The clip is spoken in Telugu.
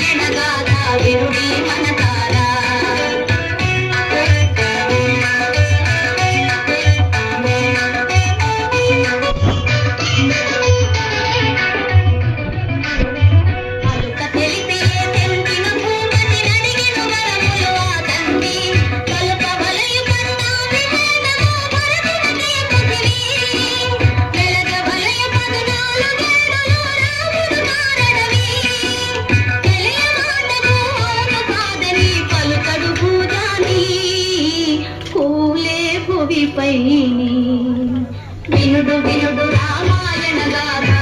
నారాయణ గాథ వినుడి గోపిపైని వినుడు వినుడు రామాయణ దాదా